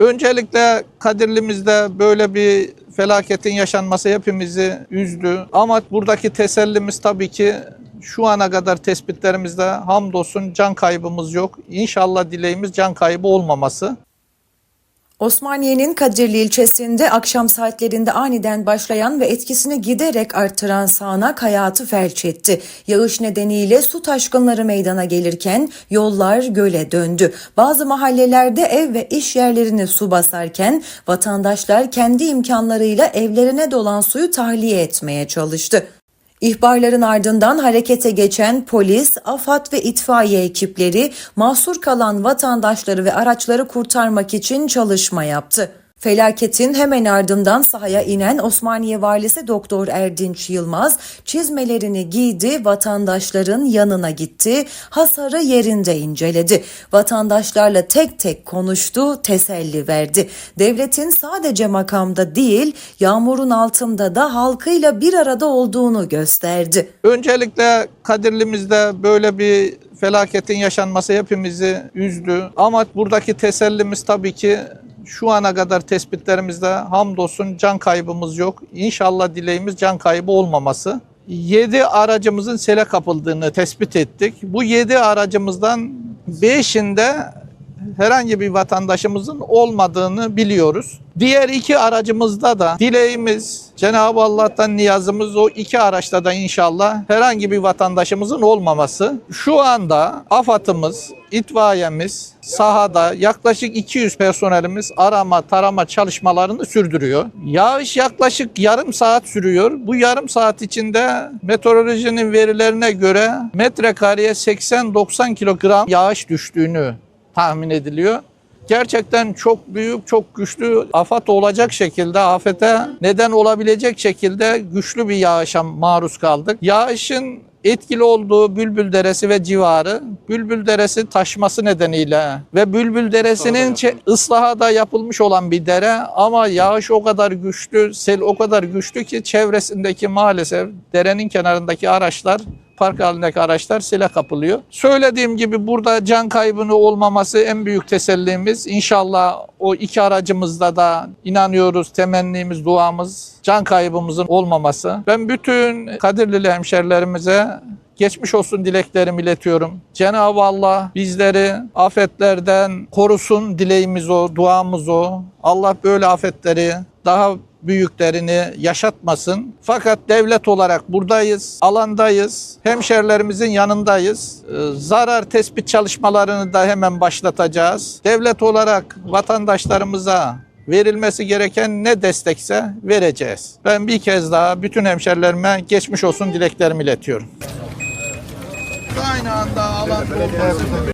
Öncelikle Kadirli'mizde böyle bir felaketin yaşanması hepimizi üzdü. Ama buradaki tesellimiz tabii ki şu ana kadar tespitlerimizde hamdolsun can kaybımız yok. İnşallah dileğimiz can kaybı olmaması. Osmaniye'nin Kadirli ilçesinde akşam saatlerinde aniden başlayan ve etkisini giderek arttıran sağanak hayatı felç etti. Yağış nedeniyle su taşkınları meydana gelirken yollar göle döndü. Bazı mahallelerde ev ve iş yerlerini su basarken vatandaşlar kendi imkanlarıyla evlerine dolan suyu tahliye etmeye çalıştı. İhbarların ardından harekete geçen polis, AFAD ve itfaiye ekipleri mahsur kalan vatandaşları ve araçları kurtarmak için çalışma yaptı. Felaketin hemen ardından sahaya inen Osmaniye Valisi Doktor Erdinç Yılmaz çizmelerini giydi, vatandaşların yanına gitti, hasarı yerinde inceledi. Vatandaşlarla tek tek konuştu, teselli verdi. Devletin sadece makamda değil, yağmurun altında da halkıyla bir arada olduğunu gösterdi. Öncelikle Kadirli'mizde böyle bir felaketin yaşanması hepimizi üzdü. Ama buradaki tesellimiz tabii ki şu ana kadar tespitlerimizde hamdolsun can kaybımız yok. İnşallah dileğimiz can kaybı olmaması. 7 aracımızın sele kapıldığını tespit ettik. Bu 7 aracımızdan 5'inde herhangi bir vatandaşımızın olmadığını biliyoruz. Diğer iki aracımızda da dileğimiz Cenab-ı Allah'tan niyazımız o iki araçta da inşallah herhangi bir vatandaşımızın olmaması. Şu anda AFAD'ımız, itfaiyemiz sahada yaklaşık 200 personelimiz arama tarama çalışmalarını sürdürüyor. Yağış yaklaşık yarım saat sürüyor. Bu yarım saat içinde meteorolojinin verilerine göre metrekareye 80-90 kilogram yağış düştüğünü tahmin ediliyor. Gerçekten çok büyük, çok güçlü afat olacak şekilde, afete neden olabilecek şekilde güçlü bir yağışa maruz kaldık. Yağışın etkili olduğu Bülbül Deresi ve civarı, Bülbül Deresi taşması nedeniyle ve Bülbül Deresi'nin çe- ıslahı da yapılmış olan bir dere ama yağış o kadar güçlü, sel o kadar güçlü ki çevresindeki maalesef derenin kenarındaki araçlar park halindeki araçlar sile kapılıyor. Söylediğim gibi burada can kaybını olmaması en büyük tesellimiz. İnşallah o iki aracımızda da inanıyoruz, temennimiz, duamız can kaybımızın olmaması. Ben bütün Kadirlili hemşerilerimize geçmiş olsun dileklerimi iletiyorum. Cenab-ı Allah bizleri afetlerden korusun dileğimiz o, duamız o. Allah böyle afetleri daha büyüklerini yaşatmasın. Fakat devlet olarak buradayız, alandayız, hemşerilerimizin yanındayız. Ee, Zarar tespit çalışmalarını da hemen başlatacağız. Devlet olarak vatandaşlarımıza verilmesi gereken ne destekse vereceğiz. Ben bir kez daha bütün hemşerilerime geçmiş olsun dileklerimi iletiyorum. Aynı anda alan olması